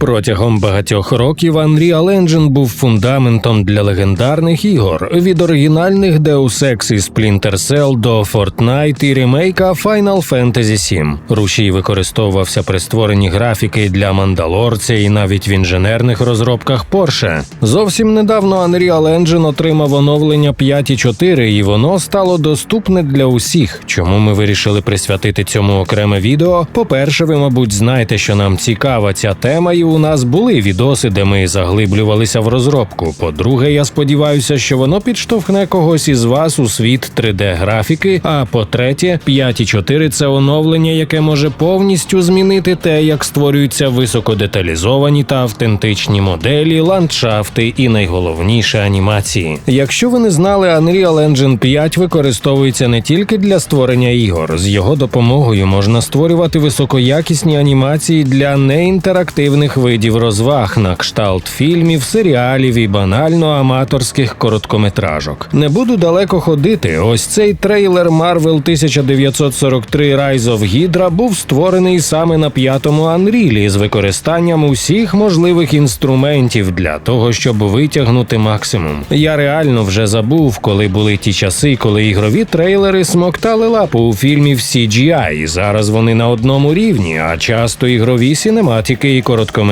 Протягом багатьох років Unreal Engine був фундаментом для легендарних ігор від оригінальних Deus Ex і Splinter Cell до Fortnite і ремейка Final Fantasy VII. Рушій використовувався при створенні графіки для Мандалорця і навіть в інженерних розробках Porsche. Зовсім недавно Unreal Engine отримав оновлення 5.4 і воно стало доступне для усіх. Чому ми вирішили присвятити цьому окреме відео? По-перше, ви, мабуть, знаєте, що нам цікава ця тема, і у нас були відоси, де ми заглиблювалися в розробку. По-друге, я сподіваюся, що воно підштовхне когось із вас у світ 3D-графіки. А по-третє, 5.4 – це оновлення, яке може повністю змінити те, як створюються високодеталізовані та автентичні моделі, ландшафти і найголовніше анімації. Якщо ви не знали, Unreal Engine 5 використовується не тільки для створення ігор. З його допомогою можна створювати високоякісні анімації для неінтерактивних видів розваг на кшталт фільмів, серіалів і банально аматорських короткометражок. Не буду далеко ходити. Ось цей трейлер Marvel 1943 Rise of Hydra був створений саме на п'ятому Unreal з використанням усіх можливих інструментів для того, щоб витягнути максимум. Я реально вже забув, коли були ті часи, коли ігрові трейлери смоктали лапу у фільмів CGI, зараз вони на одному рівні, а часто ігрові синематики і короткометражки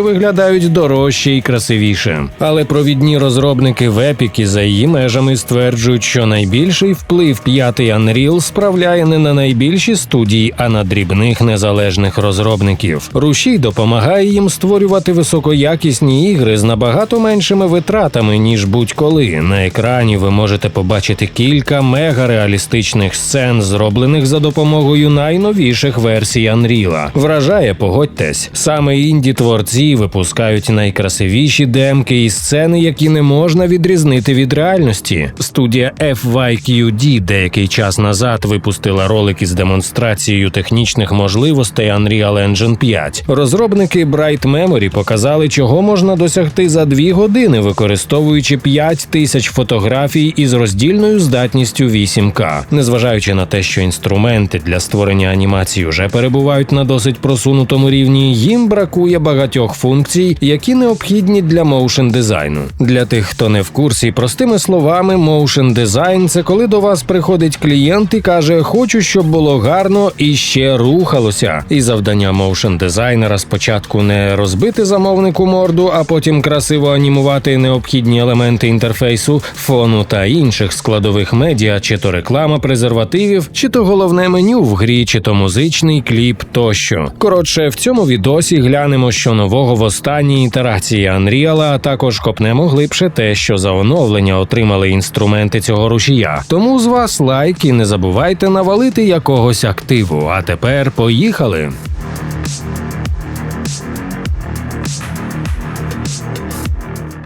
виглядають дорожче і красивіше. Але провідні розробники в і за її межами стверджують, що найбільший вплив п'ятий Unreal справляє не на найбільші студії, а на дрібних незалежних розробників. Рушій допомагає їм створювати високоякісні ігри з набагато меншими витратами ніж будь-коли. На екрані ви можете побачити кілька мегареалістичних сцен, зроблених за допомогою найновіших версій Unreal. Вражає, погодьтесь, саме інді творці випускають найкрасивіші демки і сцени, які не можна відрізнити від реальності. Студія FYQD деякий час назад випустила ролик із демонстрацією технічних можливостей Unreal Engine 5. Розробники Bright Memory показали, чого можна досягти за дві години, використовуючи 5 тисяч фотографій із роздільною здатністю 8К. Незважаючи на те, що інструменти для створення анімації вже перебувають на досить просунутому рівні, їм бракує багатьох функцій, які необхідні для моушен дизайну. Для тих, хто не в курсі, простими словами, моушен дизайн це коли до вас приходить клієнт і каже: Хочу, щоб було гарно і ще рухалося. І завдання моушен дизайнера спочатку не розбити замовнику морду, а потім красиво анімувати необхідні елементи інтерфейсу, фону та інших складових медіа, чи то реклама презервативів, чи то головне меню в грі, чи то музичний кліп тощо. Коротше, в цьому відосі глянемо, що нового в останній ітерації Unreal, а також копнемо глибше те, що за оновлення отримали інструменти цього рушія. Тому з вас лайк і не забувайте навалити якогось активу. А тепер поїхали.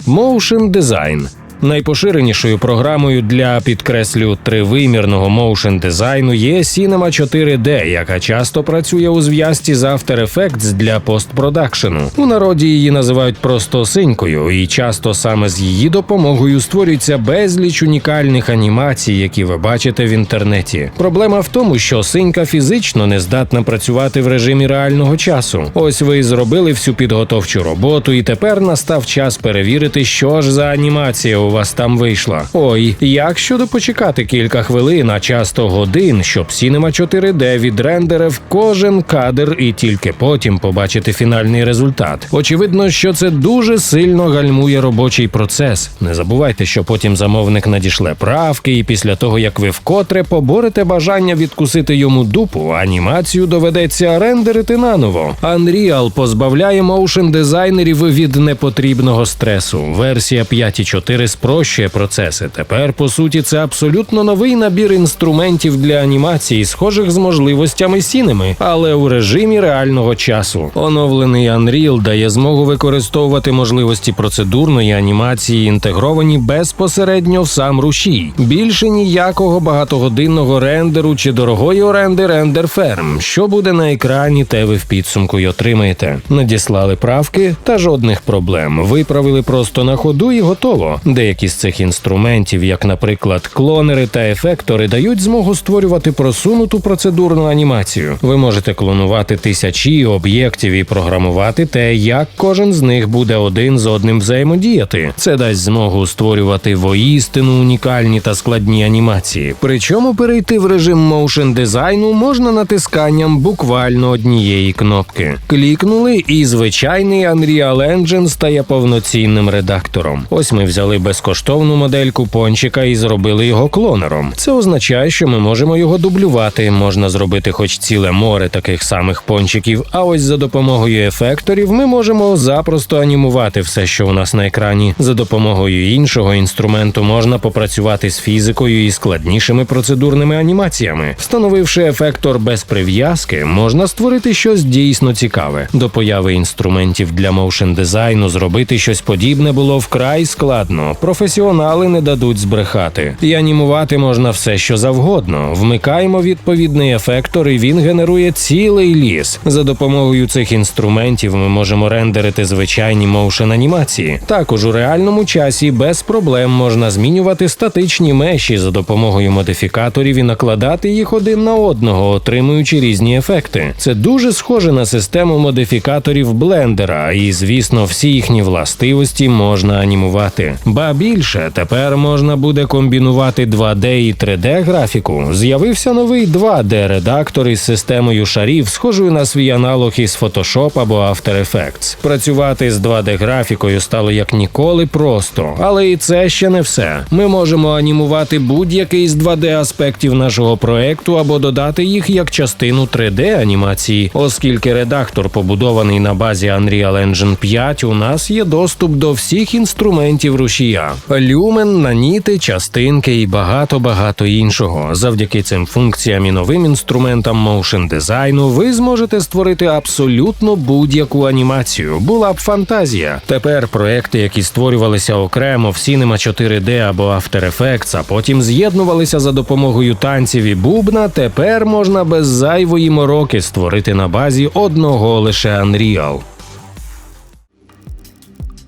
Motion Design Найпоширенішою програмою для підкреслю тривимірного моушен дизайну є Cinema 4D, яка часто працює у зв'язці з After Effects для постпродакшену. У народі її називають просто синькою, і часто саме з її допомогою створюється безліч унікальних анімацій, які ви бачите в інтернеті. Проблема в тому, що синька фізично не здатна працювати в режимі реального часу. Ось ви зробили всю підготовчу роботу, і тепер настав час перевірити, що ж за анімація у вас там вийшла. Ой, як щодо почекати кілька хвилин, а часто годин, щоб Cinema 4D відрендерив кожен кадр і тільки потім побачити фінальний результат. Очевидно, що це дуже сильно гальмує робочий процес. Не забувайте, що потім замовник надішле правки, і після того як ви вкотре поборете бажання відкусити йому дупу, анімацію доведеться рендерити наново. Unreal позбавляє моушен дизайнерів від непотрібного стресу. Версія 5.4 спрощує процеси. Тепер, по суті, це абсолютно новий набір інструментів для анімації, схожих з можливостями сінеми, але у режимі реального часу. Оновлений Unreal дає змогу використовувати можливості процедурної анімації, інтегровані безпосередньо в сам рушій. Більше ніякого багатогодинного рендеру чи дорогої оренди рендер ферм. Що буде на екрані, те ви в підсумку й отримаєте. Надіслали правки та жодних проблем. Виправили просто на ходу і готово. Деякі з цих інструментів, як, наприклад, клонери та ефектори, дають змогу створювати просунуту процедурну анімацію. Ви можете клонувати тисячі об'єктів і програмувати те, як кожен з них буде один з одним взаємодіяти. Це дасть змогу створювати воістину унікальні та складні анімації. Причому перейти в режим моушен дизайну можна натисканням буквально однієї кнопки. Клікнули, і звичайний Unreal Engine стає повноцінним редактором. Ось ми взяли безкоштовну модельку пончика і зробили його клонером. Це означає, що ми можемо його дублювати. Можна зробити хоч ціле море таких самих пончиків. А ось за допомогою ефекторів ми можемо запросто анімувати все, що у нас на екрані. За допомогою іншого інструменту можна попрацювати з фізикою і складнішими процедурними анімаціями. Встановивши ефектор без прив'язки, можна створити щось дійсно цікаве. До появи інструментів для моушен дизайну зробити щось подібне було вкрай складно. Професіонали не дадуть збрехати. І анімувати можна все, що завгодно. Вмикаємо відповідний ефектор, і він генерує цілий ліс. За допомогою цих інструментів ми можемо рендерити звичайні моушен анімації. Також у реальному часі без проблем можна змінювати статичні меші за допомогою модифікаторів і накладати їх один на одного, отримуючи різні ефекти. Це дуже схоже на систему модифікаторів блендера, і звісно, всі їхні властивості можна анімувати. Більше тепер можна буде комбінувати 2D і 3D графіку. З'явився новий 2D редактор із системою шарів, схожою на свій аналог із Photoshop або After Effects. Працювати з 2D графікою стало як ніколи просто, але і це ще не все. Ми можемо анімувати будь-який з 2D аспектів нашого проекту або додати їх як частину 3D анімації, оскільки редактор побудований на базі Unreal Engine 5, у нас є доступ до всіх інструментів рушія: люмен, наніти, частинки і багато багато іншого. Завдяки цим функціям і новим інструментам моушен дизайну ви зможете створити абсолютно будь-яку анімацію. Була б фантазія. Тепер проекти, які створювалися окремо в Cinema 4D або After Effects, а потім з'єднувалися за допомогою танців і бубна, тепер можна без зайвої мороки створити на базі одного лише Unreal.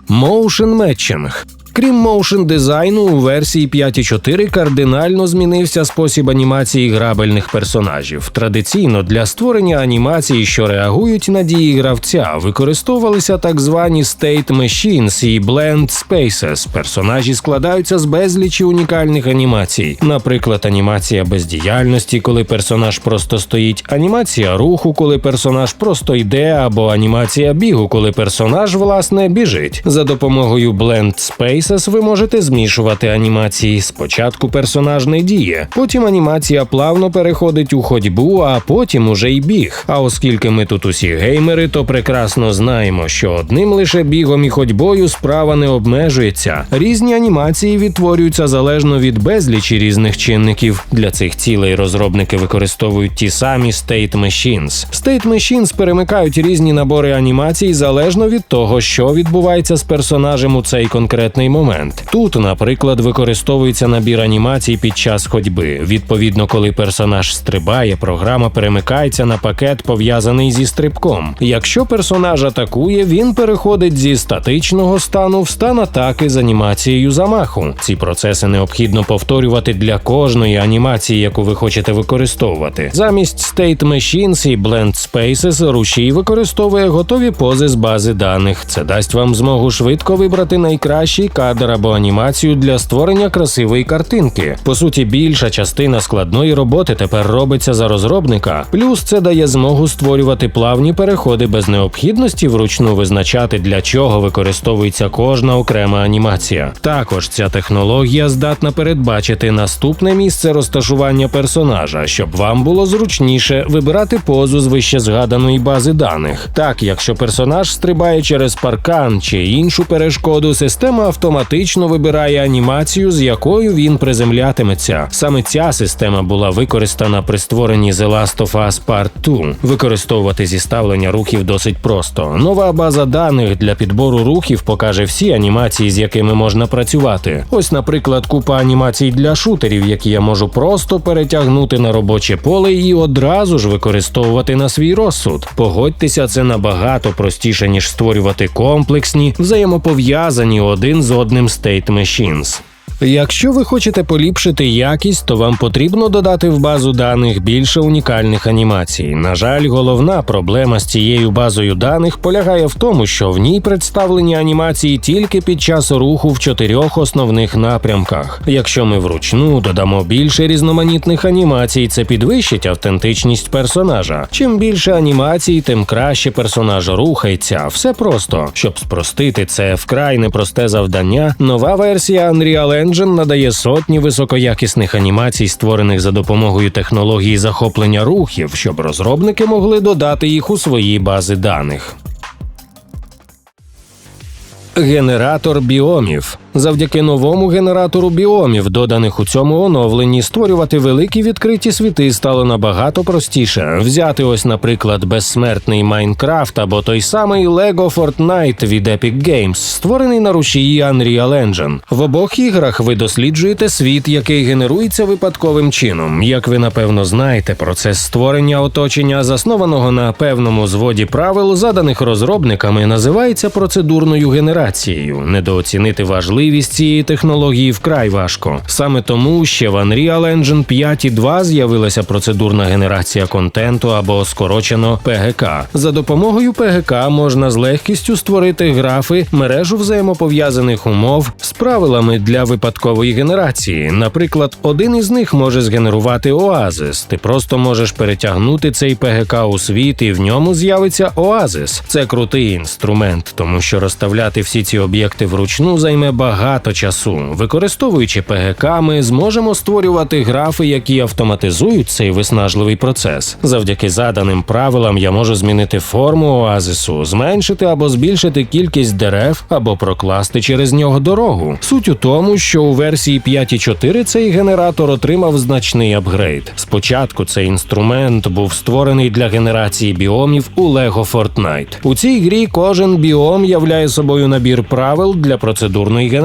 Motion Matching Крім моушен дизайну, у версії 5.4 кардинально змінився спосіб анімації грабельних персонажів. Традиційно для створення анімацій, що реагують на дії гравця, використовувалися так звані State Machines і Blend Spaces. Персонажі складаються з безлічі унікальних анімацій. Наприклад, анімація бездіяльності, коли персонаж просто стоїть, анімація руху, коли персонаж просто йде, або анімація бігу, коли персонаж власне біжить. За допомогою Blend Spaces Faces ви можете змішувати анімації. Спочатку персонаж не діє, потім анімація плавно переходить у ходьбу, а потім уже й біг. А оскільки ми тут усі геймери, то прекрасно знаємо, що одним лише бігом і ходьбою справа не обмежується. Різні анімації відтворюються залежно від безлічі різних чинників. Для цих цілей розробники використовують ті самі State Machines. State Machines перемикають різні набори анімацій залежно від того, що відбувається з персонажем у цей конкретний момент. Тут, наприклад, використовується набір анімацій під час ходьби. Відповідно, коли персонаж стрибає, програма перемикається на пакет, пов'язаний зі стрибком. Якщо персонаж атакує, він переходить зі статичного стану в стан атаки з анімацією замаху. Ці процеси необхідно повторювати для кожної анімації, яку ви хочете використовувати. Замість State Machines і Blend Spaces рушій використовує готові пози з бази даних. Це дасть вам змогу швидко вибрати найкращий кадр або анімацію для створення красивої картинки. По суті, більша частина складної роботи тепер робиться за розробника. Плюс це дає змогу створювати плавні переходи без необхідності вручну визначати, для чого використовується кожна окрема анімація. Також ця технологія здатна передбачити наступне місце розташування персонажа, щоб вам було зручніше вибирати позу з вище згаданої бази даних. Так, якщо персонаж стрибає через паркан чи іншу перешкоду, система автоматично вибирає анімацію, з якою він приземлятиметься. Саме ця система була використана при створенні The Last of Us Part 2. Використовувати зіставлення рухів досить просто. Нова база даних для підбору рухів покаже всі анімації, з якими можна працювати. Ось, наприклад, купа анімацій для шутерів, які я можу просто перетягнути на робоче поле і одразу ж використовувати на свій розсуд. Погодьтеся, це набагато простіше ніж створювати комплексні, взаємопов'язані один з холодним State Machines. Якщо ви хочете поліпшити якість, то вам потрібно додати в базу даних більше унікальних анімацій. На жаль, головна проблема з цією базою даних полягає в тому, що в ній представлені анімації тільки під час руху в чотирьох основних напрямках. Якщо ми вручну додамо більше різноманітних анімацій, це підвищить автентичність персонажа. Чим більше анімацій, тим краще персонаж рухається. Все просто. Щоб спростити це вкрай непросте завдання, нова версія Unreal Engine надає сотні високоякісних анімацій, створених за допомогою технології захоплення рухів, щоб розробники могли додати їх у свої бази даних. Генератор біомів завдяки новому генератору біомів, доданих у цьому оновленні, створювати великі відкриті світи стало набагато простіше. Взяти ось, наприклад, безсмертний Майнкрафт або той самий Lego Fortnite від Epic Games, створений на рушії Unreal Engine. В обох іграх ви досліджуєте світ, який генерується випадковим чином. Як ви напевно знаєте, процес створення оточення, заснованого на певному зводі правил, заданих розробниками, називається процедурною генерацією. Недооцінити важливість цієї технології вкрай важко. Саме тому ще в Unreal Engine 5.2 з'явилася процедурна генерація контенту або скорочено ПГК. За допомогою ПГК можна з легкістю створити графи, мережу взаємопов'язаних умов з правилами для випадкової генерації. Наприклад, один із них може згенерувати оазис. Ти просто можеш перетягнути цей ПГК у світ, і в ньому з'явиться оазис. Це крутий інструмент, тому що розставляти всі ці об'єкти вручну займе багато часу. Використовуючи ПГК, ми зможемо створювати графи, які автоматизують цей виснажливий процес. Завдяки заданим правилам я можу змінити форму оазису, зменшити або збільшити кількість дерев, або прокласти через нього дорогу. Суть у тому, що у версії 5.4 цей генератор отримав значний апгрейд. Спочатку цей інструмент був створений для генерації біомів у Lego Fortnite. У цій грі кожен біом являє собою набір правил для процедурної генерації.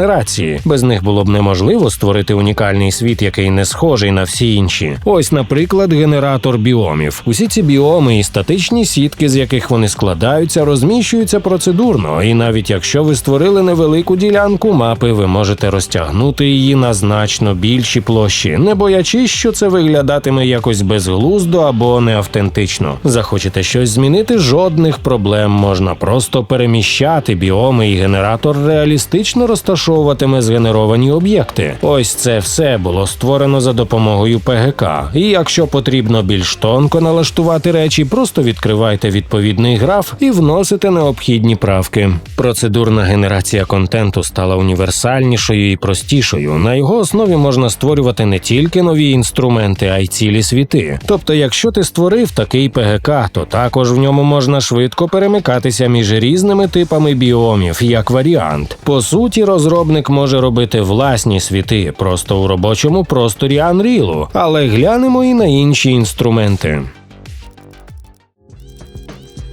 Без них було б неможливо створити унікальний світ, який не схожий на всі інші. Ось, наприклад, генератор біомів. Усі ці біоми і статичні сітки, з яких вони складаються, розміщуються процедурно. І навіть якщо ви створили невелику ділянку мапи, ви можете розтягнути її на значно більші площі, не боячись, що це виглядатиме якось безглуздо або неавтентично. Захочете щось змінити, жодних проблем можна просто переміщати біоми, і генератор реалістично розташовуватиме згенеровані об'єкти. Ось це все було створено за допомогою ПГК. І якщо потрібно більш тонко налаштувати речі, просто відкривайте відповідний граф і вносите необхідні правки. Процедурна генерація контенту стала універсальнішою і простішою. На його основі можна створювати не тільки нові інструменти, а й цілі світи. Тобто, якщо ти створив такий ПГК, то також в ньому можна швидко перемикатися між різними типами біомів, як варіант. По суті, розробник може робити власні світи просто у робочому просторі Unreal, але глянемо і на інші інструменти.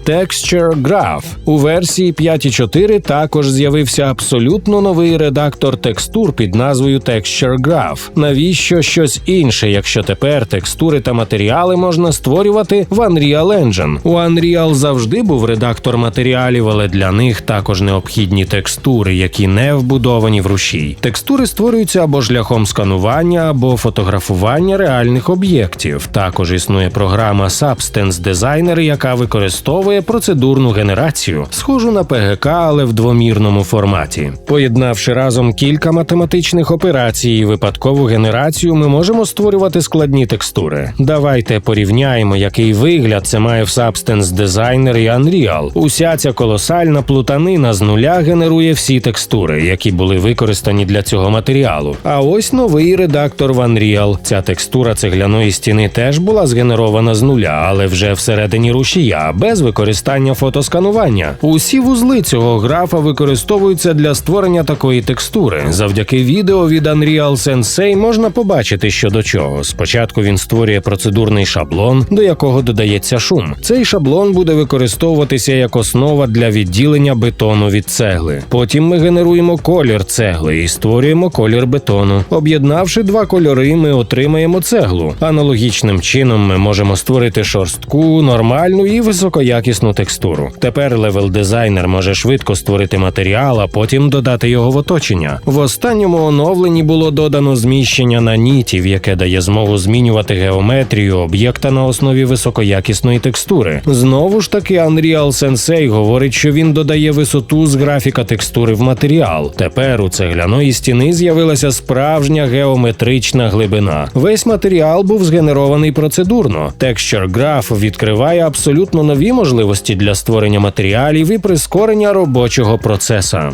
Texture Graph. У версії 5.4 також з'явився абсолютно новий редактор текстур під назвою Texture Graph. Навіщо щось інше, якщо тепер текстури та матеріали можна створювати в Unreal Engine? У Unreal завжди був редактор матеріалів, але для них також необхідні текстури, які не вбудовані в рушій. Текстури створюються або шляхом сканування, або фотографування реальних об'єктів. Також існує програма Substance Designer, яка використовує процедурну генерацію, схожу на ПГК, але в двомірному форматі. Поєднавши разом кілька математичних операцій і випадкову генерацію, ми можемо створювати складні текстури. Давайте порівняємо, який вигляд це має в Substance Designer і Unreal. Уся ця колосальна плутанина з нуля генерує всі текстури, які були використані для цього матеріалу. А ось новий редактор в Unreal. Ця текстура цегляної стіни теж була згенерована з нуля, але вже всередині рушія, без використання фотосканування. Усі вузли цього графа використовуються для створення такої текстури. Завдяки відео від Unreal Sensei можна побачити, що до чого. Спочатку він створює процедурний шаблон, до якого додається шум. Цей шаблон буде використовуватися як основа для відділення бетону від цегли. Потім ми генеруємо колір цегли і створюємо колір бетону. Об'єднавши два кольори, ми отримаємо цеглу. Аналогічним чином ми можемо створити шорстку, нормальну і високоякісну якісну текстуру. Тепер левел дизайнер може швидко створити матеріал, а потім додати його в оточення. В останньому оновленні було додано зміщення нанітів, яке дає змогу змінювати геометрію об'єкта на основі високоякісної текстури. Знову ж таки, Unreal Sensei говорить, що він додає висоту з графіка текстури в матеріал. Тепер у цегляної стіни з'явилася справжня геометрична глибина. Весь матеріал був згенерований процедурно. Texture Graph відкриває абсолютно нові можливості для створення матеріалів і прискорення робочого процеса.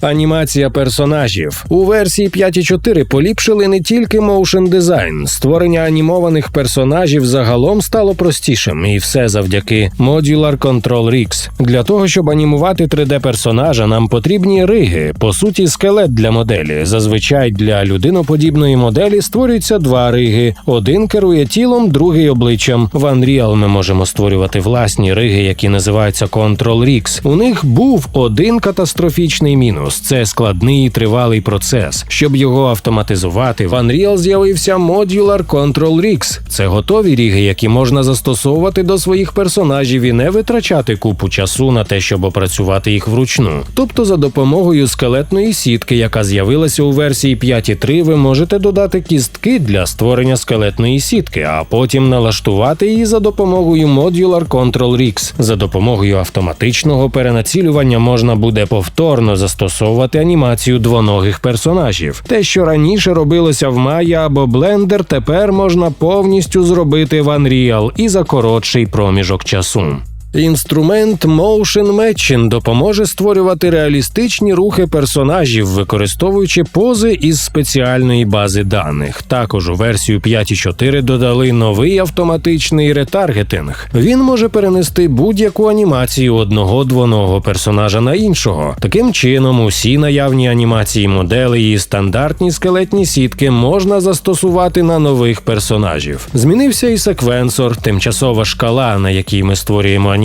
Анімація персонажів у версії 5.4 поліпшили не тільки моушен дизайн. Створення анімованих персонажів загалом стало простішим, і все завдяки Modular Control Rigs. Для того щоб анімувати 3D персонажа, нам потрібні риги, по суті, скелет для моделі. Зазвичай для людиноподібної моделі створюються два риги: один керує тілом, другий обличчям. В Unreal ми можемо створювати власні риги, які називаються Control Rigs. У них був один катастрофічний мінус це складний і тривалий процес. Щоб його автоматизувати, в Unreal з'явився Modular Control Rigs. Це готові ріги, які можна застосовувати до своїх персонажів і не витрачати купу часу на те, щоб опрацювати їх вручну. Тобто, за допомогою скелетної сітки, яка з'явилася у версії 5.3, ви можете додати кістки для створення скелетної сітки, а потім налаштувати її за допомогою Modular Control Rigs. За допомогою автоматичного перенацілювання можна буде повторно застосовувати анімацію двоногих персонажів. Те, що раніше робилося в Maya або Blender, тепер можна повністю зробити в Unreal і за коротший проміжок часу. Інструмент Motion Matching допоможе створювати реалістичні рухи персонажів, використовуючи пози із спеціальної бази даних. Також у версію 5.4 додали новий автоматичний ретаргетинг. Він може перенести будь-яку анімацію одного двоного персонажа на іншого. Таким чином, усі наявні анімації моделей і стандартні скелетні сітки можна застосувати на нових персонажів. Змінився і секвенсор, тимчасова шкала, на якій ми створюємо анімацію.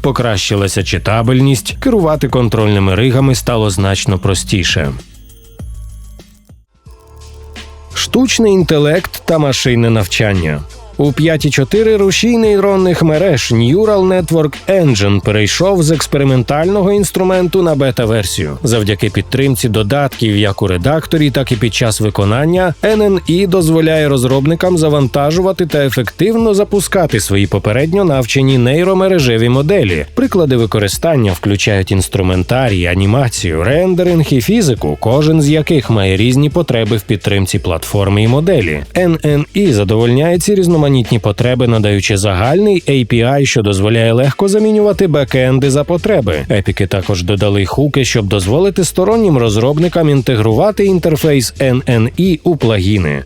Покращилася читабельність, керувати контрольними ригами стало значно простіше. Штучний інтелект та машинне навчання. У 5.4 рушій нейронних мереж Neural Network Engine перейшов з експериментального інструменту на бета-версію. Завдяки підтримці додатків як у редакторі, так і під час виконання NNI дозволяє розробникам завантажувати та ефективно запускати свої попередньо навчені нейромережеві моделі. Приклади використання включають інструментарій, анімацію, рендеринг і фізику, кожен з яких має різні потреби в підтримці платформи і моделі. NNI задовольняє ці різноманітні потреби, надаючи загальний API, що дозволяє легко замінювати бекенди за потреби. Епіки також додали хуки, щоб дозволити стороннім розробникам інтегрувати інтерфейс NNI у плагіни.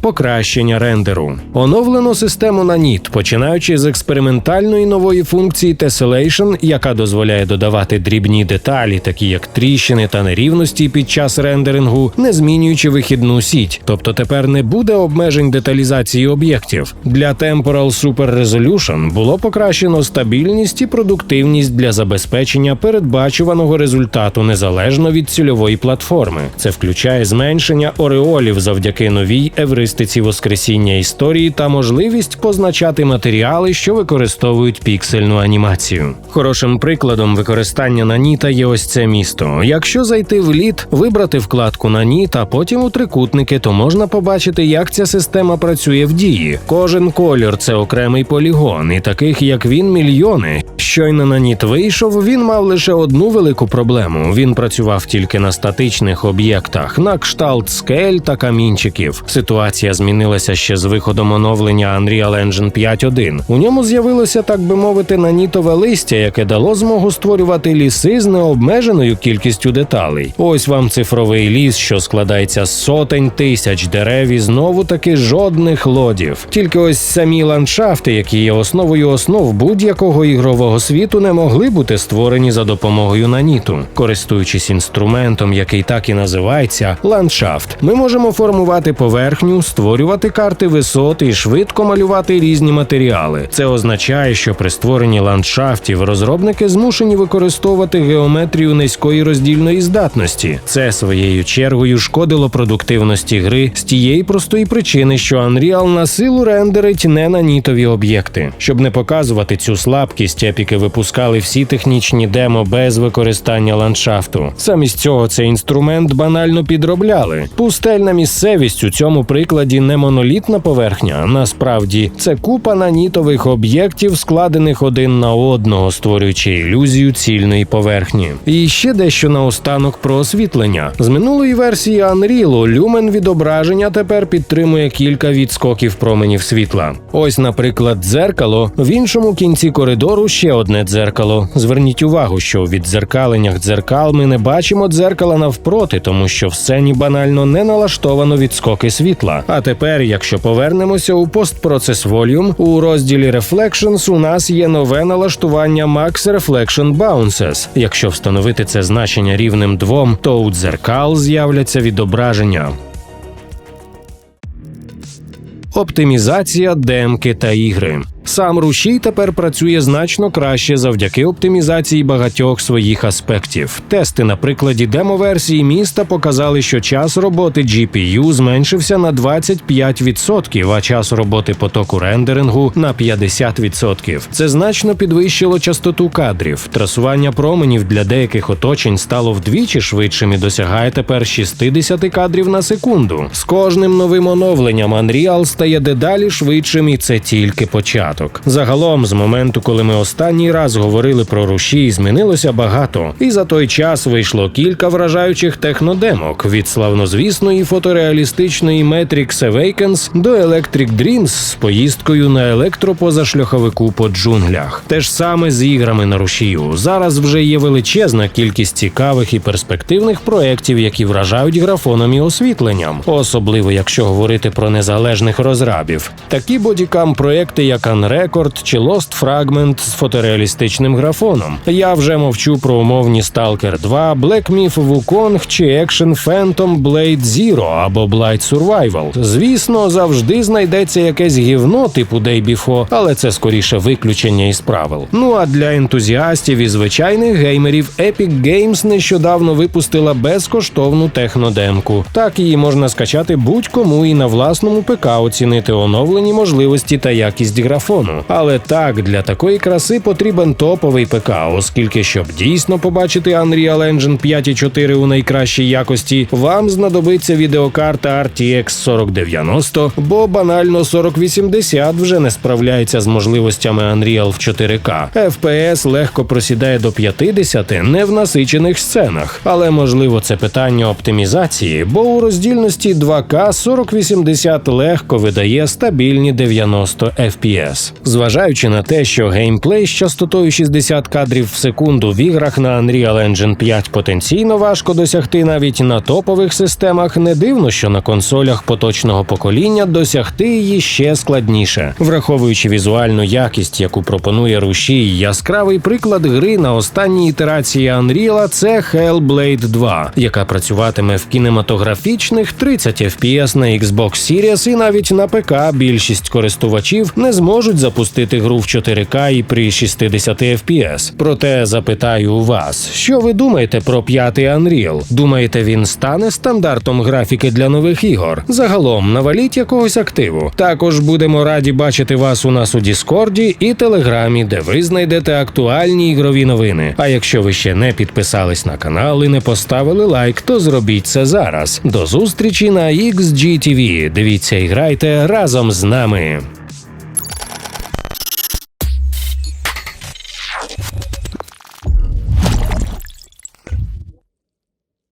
Покращення рендеру оновлено систему на ніт, починаючи з експериментальної нової функції Tessellation, яка дозволяє додавати дрібні деталі, такі як тріщини та нерівності під час рендерингу, не змінюючи вихідну сіть. Тобто тепер не буде обмежень деталізації об'єктів. Для Temporal Super Resolution було покращено стабільність і продуктивність для забезпечення передбачуваного результату незалежно від цільової платформи. Це включає зменшення ореолів завдяки новій евристиці воскресіння історії та можливість позначати матеріали, що використовують піксельну анімацію. Хорошим прикладом використання наніта є ось це місто. Якщо зайти в лід, вибрати вкладку наніт, а потім у трикутники, то можна побачити, як ця система працює в дії. Кожен колір це окремий полігон, і таких як він мільйони. Щойно наніт вийшов, він мав лише одну велику проблему: він працював тільки на статичних об'єктах, на кшталт скель та камінчиків. Ситуація змінилася ще з виходом оновлення Unreal Engine 5.1. У ньому з'явилося, так би мовити, нанітове листя, яке дало змогу створювати ліси з необмеженою кількістю деталей. Ось вам цифровий ліс, що складається з сотень тисяч дерев і знову таки жодних лодів. Тільки ось самі ландшафти, які є основою основ будь-якого ігрового світу, не могли бути створені за допомогою наніту. Користуючись інструментом, який так і називається ландшафт, ми можемо формувати поверхню, створювати карти висот і швидко малювати різні матеріали. Це означає, що при створенні ландшафтів розробники змушені використовувати геометрію низької роздільної здатності. Це своєю чергою шкодило продуктивності гри з тієї простої причини, що Unreal на силу рендерить не нанітові об'єкти. Щоб не показувати цю слабкість, епіки випускали всі технічні демо без використання ландшафту. Замість цього цей інструмент банально підробляли. Пустельна місцевість у цьому прикладі не монолітна поверхня. Насправді це купа нанітових об'єктів, складених один на одного, створюючи ілюзію цільної поверхні. І ще дещо наостанок про освітлення. З минулої версії Unreal люмен відображення тепер підтримує кілька відскоків променів світла. Ось, наприклад, дзеркало. В іншому кінці коридору ще одне дзеркало. Зверніть увагу, що у віддзеркаленнях дзеркал ми не бачимо дзеркала навпроти, тому що в сцені банально не налаштовано відскоки світла. А тепер, якщо повернемося у постпроцес Volume, у розділі Reflections у нас є нове налаштування Max Reflection Bounces. Якщо встановити це значення рівним 2, то у дзеркал з'являться відображення. Оптимізація демки та ігри. Сам рушій тепер працює значно краще завдяки оптимізації багатьох своїх аспектів. Тести на прикладі демоверсії міста показали, що час роботи GPU зменшився на 25%, а час роботи потоку рендерингу на 50%. Це значно підвищило частоту кадрів. Трасування променів для деяких оточень стало вдвічі швидшим і досягає тепер 60 кадрів на секунду. З кожним новим оновленням Unreal стає дедалі швидшим, і це тільки початок. Загалом, з моменту, коли ми останній раз говорили про руші, змінилося багато, і за той час вийшло кілька вражаючих технодемок від славнозвісної фотореалістичної Matrix Awakens до Electric Dreams з поїздкою на електропозашляховику по джунглях. Те ж саме з іграми на рушію. Зараз вже є величезна кількість цікавих і перспективних проєктів, які вражають графоном і освітленням, особливо якщо говорити про незалежних розрабів. Такі бодікам проекти, як Unrecord чи Lost Fragment з фотореалістичним графоном. Я вже мовчу про умовні Stalker 2, Black Myth Wukong чи Action Phantom Blade Zero або Blight Survival. Звісно, завжди знайдеться якесь гівно типу Day Before, але це скоріше виключення із правил. Ну а для ентузіастів і звичайних геймерів Epic Games нещодавно випустила безкоштовну технодемку. Так її можна скачати будь-кому і на власному ПК оцінити оновлені можливості та якість графону. Але так, для такої краси потрібен топовий ПК, оскільки, щоб дійсно побачити Unreal Engine 5.4 у найкращій якості, вам знадобиться відеокарта RTX 4090, бо банально 4080 вже не справляється з можливостями Unreal в 4К. FPS легко просідає до 50 не в насичених сценах, але можливо це питання оптимізації, бо у роздільності 2К 4080 легко видає стабільні 90 FPS. Зважаючи на те, що геймплей з частотою 60 кадрів в секунду в іграх на Unreal Engine 5 потенційно важко досягти навіть на топових системах, не дивно, що на консолях поточного покоління досягти її ще складніше, враховуючи візуальну якість, яку пропонує рушій, яскравий приклад гри на останній ітерації Unreal – це Hellblade 2, яка працюватиме в кінематографічних 30 FPS на Xbox Series і навіть на ПК більшість користувачів не зможуть запустити гру в 4К і при 60 FPS. Проте запитаю у вас, що ви думаєте про п'ятий Unreal? Думаєте, він стане стандартом графіки для нових ігор? Загалом наваліть якогось активу. Також будемо раді бачити вас у нас у Діскорді і Телеграмі, де ви знайдете актуальні ігрові новини. А якщо ви ще не підписались на канал і не поставили лайк, то зробіть це зараз. До зустрічі на XGTV. Дивіться і грайте разом з нами.